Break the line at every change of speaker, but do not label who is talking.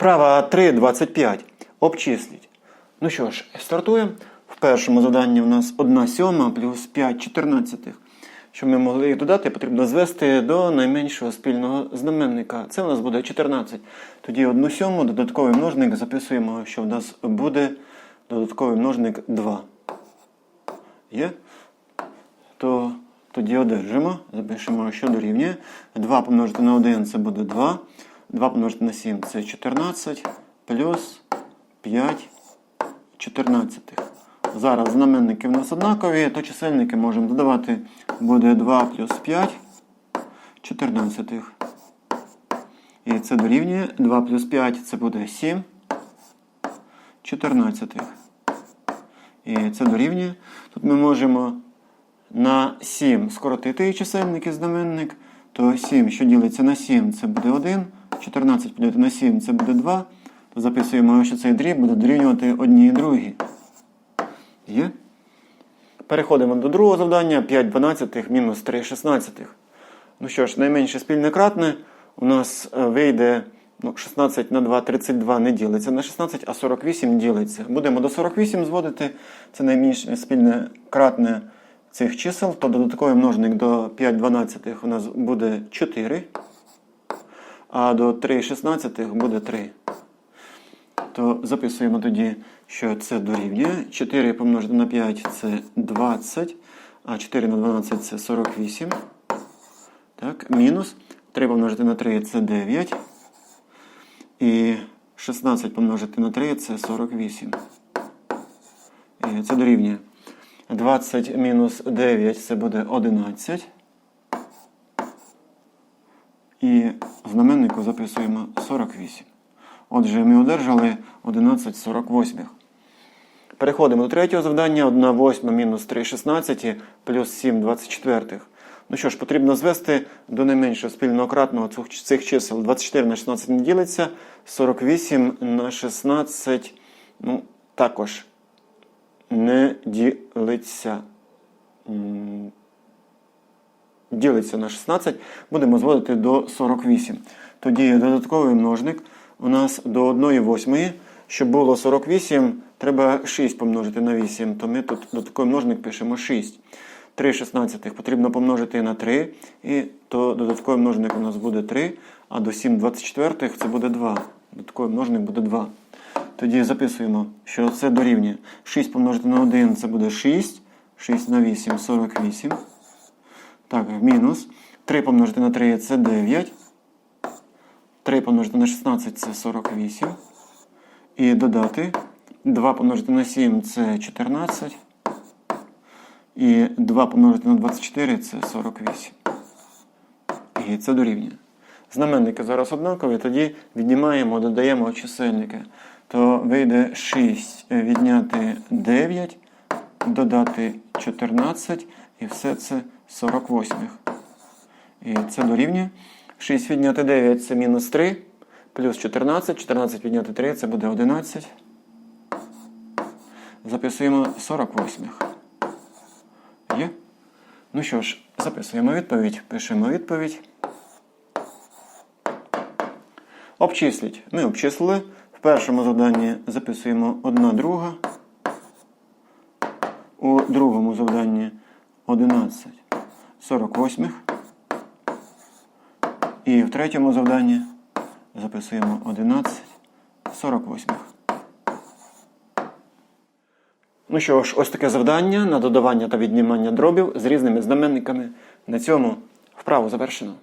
Вправа 3,25. Обчисліть. Ну що ж, стартуємо. В першому заданні у нас 1 сьома плюс 5 чотирнадцятих. Щоб ми могли їх додати, потрібно звести до найменшого спільного знаменника. Це у нас буде 14. Тоді 1 сьому додатковий множник записуємо, що в нас буде додатковий множник 2. Є? То тоді одержимо. Запишемо, що дорівнює. 2 помножити на 1 це буде 2. 2 помножити на 7 це 14. Плюс 5 14. Зараз знаменники в нас однакові, то чисельники можемо додавати. Буде 2 плюс 5 14. І це дорівнює 2 плюс 5 це буде 7 14. І це дорівнює. Тут ми можемо на 7 скоротити чисельник і знаменник. То 7, що ділиться на 7, це буде 1. 14 поділити на 7 це буде 2. То записуємо, що цей дріб буде дорівнювати одній і другій. Є? Переходимо до другого завдання. 5 дванадцятих мінус 3 шістнадцятих. Ну що ж, найменше спільне кратне у нас е, вийде ну, 16 на 2, 32 не ділиться на 16, а 48 ділиться. Будемо до 48 зводити. Це найменше спільне кратне цих чисел, то додатковий множник до 5 дванадцятих у нас буде 4, а до 3 шістнадцятих буде 3. То записуємо тоді, що це дорівнює. 4 помножити на 5 це 20, а 4 на 12 це 48. Так, мінус 3 помножити на 3 це 9. І 16 помножити на 3 це 48. І це дорівнює. 20 мінус 9 це буде 11. І в знаменнику записуємо 48. Отже, ми одержали 11 48. Переходимо до третього завдання. 1 восьма мінус 3 16 плюс 7 24. Ну що ж, потрібно звести до найменшого спільного кратного цих чисел. 24 на 16 не ділиться, 48 на 16 ну, також не ділиться. Ділиться на 16, будемо зводити до 48. Тоді додатковий множник у нас до 1 восьмої. Щоб було 48, треба 6 помножити на 8, то ми тут додатковий множник пишемо 6. 3 шістнадцятих потрібно помножити на 3, і то додатковий множник у нас буде 3, а до 7 24 це буде 2. Додатковий множник буде 2. Тоді записуємо, що це дорівнює. 6 помножити на 1 це буде 6. 6 на 8 48. Так, мінус. 3 помножити на 3 це 9. 3 помножити на 16 це 48. І додати. 2 помножити на 7 це 14. І 2 помножити на 24 це 48. І це дорівнює. Знаменники зараз однакові, тоді віднімаємо, додаємо чисельники. То вийде 6 відняти 9, додати 14, і все це 48. І це дорівнює. 6 відняти 9 це мінус 3, плюс 14. 14 відняти 3 це буде 11. Записуємо 48. Є? Ну що ж, записуємо відповідь, пишемо відповідь. Обчисліть. Ми обчислили. В першому завданні записуємо 1 друга. У другому завданні 11 48. І в третьому завданні записуємо 11 48. Ну що ж, ось таке завдання на додавання та віднімання дробів з різними знаменниками. На цьому вправу завершено.